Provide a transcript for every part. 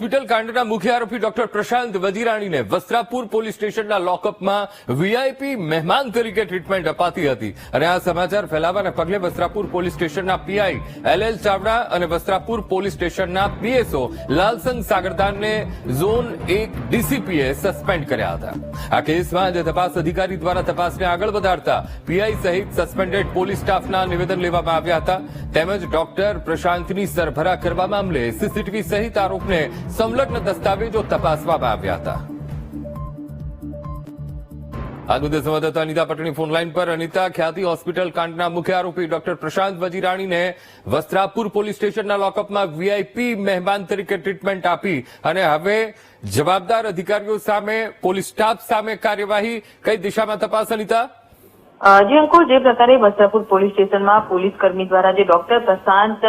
Hospital કાંડના મુખ્ય આરોપી ડોક્ટર પ્રશાંત વજીરાણીને વસ્ત્રાપુર પોલીસ સ્ટેશનના લોકઅપમાં વીઆઈપી મહેમાન તરીકે ટ્રીટમેન્ટ અપાતી હતી. અને આ સમાચાર ફેલાવાને પગલે વસ્ત્રાપુર પોલીસ સ્ટેશનના પીઆઈ એલ ચાવડા અને વસ્ત્રાપુર પોલીસ સ્ટેશનના પીએસઓ લાલસંગ સાગરદાનને ઝોન એક ડીસીપીએ સસ્પેન્ડ કર્યા હતા. આ કેસમાં આજે તપાસ અધિકારી દ્વારા તપાસને આગળ વધારતા પીઆઈ સહિત સસ્પેન્ડેડ પોલીસ સ્ટાફના નિવેદન લેવામાં આવ્યા હતા. તેમજ ડોક્ટર પ્રશાંતની સરભરા કરવા મામલે સીસીટીવી સહિત આરોપને સંલગ્ન દસ્તાવેજો તપાસવામાં આવ્યા હતા. આ મુદ્દે સંવાદદાતા અનિતા પટણી ફોનલાઈન પર. અનિતા, ખ્યાતિ હોસ્પિટલ કાંડના મુખ્ય આરોપી ડોક્ટર પ્રશાંત વજીરાણીને વસ્ત્રાપુર પોલીસ સ્ટેશનના લોકઅપમાં વીઆઈપી મહેમાન તરીકે ટ્રીટમેન્ટ આપી અને હવે જવાબદાર અધિકારીઓ સામે, પોલીસ સ્ટાફ સામે કાર્યવાહી કઈ દિશામાં તપાસ, અનિતા? જી અંકુર જે પ્રકારે વસ્ત્રાપુર પોલીસ સ્ટેશનમાં પોલીસ કર્મી દ્વારા જે ડોક્ટર પ્રશાંત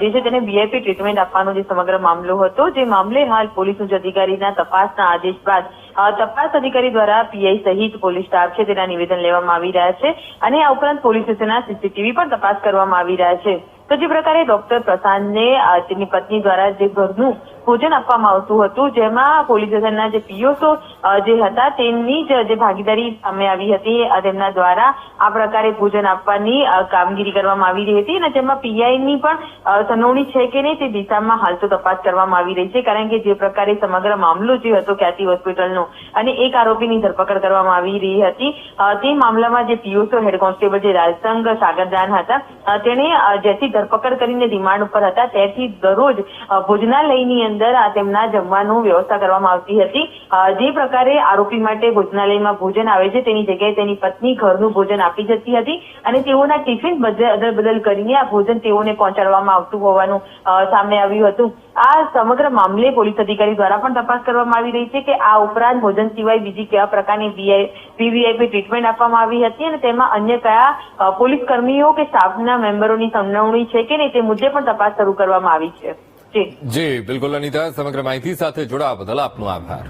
જે છે તેને વીઆઈપી ટ્રીટમેન્ટ આપવાનો જે સમગ્ર મામલો હતો, જે મામલે હાલ પોલીસ ઉચ્ચ અધિકારીના તપાસના આદેશ બાદ તપાસ અધિકારી દ્વારા પીઆઈ સહિત પોલીસ સ્ટાફ છે તેના નિવેદન લેવામાં આવી રહ્યા છે અને આ ઉપરાંત પોલીસ સ્ટેશનના સીસીટીવી પણ તપાસ કરવામાં આવી રહ્યા છે. તો જે પ્રકારે ડોક્ટર પ્રશાંતને તેમની પત્ની દ્વારા જે ઘરનું ભોજન આપવામાં આવતું હતું જેમાં પોલીસ સ્ટેશનના જે પીઓસો જે હતા તેમની જે ભાગીદારી સામે આવી હતી તેમના દ્વારા આ પ્રકારે ભોજન આપવાની કામગીરી કરવામાં આવી રહી હતી અને જેમાં પીઆઈની પણ સંડોવણી છે કે નહીં તે દિશામાં હાલ તો તપાસ કરવામાં આવી રહી છે કારણ કે જે પ્રકારે સમગ્ર મામલો જે હતો ખ્યાતિ હોસ્પિટલનો અને એક આરોપીની ધરપકડ કરવામાં આવી રહી હતી તે મામલામાં જે પીઓસો હેડ કોન્સ્ટેબલ જે રાજસંગ સાગરદાન હતા તેણે અ, જ્યાંથી ધરપકડ કરીને રિમાન્ડ ઉપર હતા. ત્યાંથી દરરોજ ભોજનાલયની અંદર આ તેમના જમવાનું વ્યવસ્થા કરવામાં આવતી હતી. જે પ્રકારે આરોપી માટે ભોજનાલયમાં ભોજન આવે છે, તેની જગ્યાએ તેની પત્ની ઘરનું ભોજન આપી જતી હતી અને તેઓના ટિફિન અદલ બદલ કરીને આ ભોજન તેઓને પહોંચાડવામાં આવતું હોવાનું સામે આવ્યું હતું. આ સમગ્ર મામલે પોલીસ અધિકારી દ્વારા પણ તપાસ કરવામાં આવી રહી છે કે આ ઉપરાંત ભોજન સિવાય બીજી કેવા પ્રકારની વીવીઆઈપી ટ્રીટમેન્ટ આપવામાં આવી હતી અને તેમાં અન્ય કયા પોલીસ કર્મીઓ કે સ્ટાફના મેમ્બરોની સંડવણી છે કે નહીં તે મુદ્દે પણ તપાસ શરૂ કરવામાં આવી છે. જી, બિલકુલ અનિતા, સમગ્ર માહિતી સાથે જોડાવા બદલ આપનો આભાર.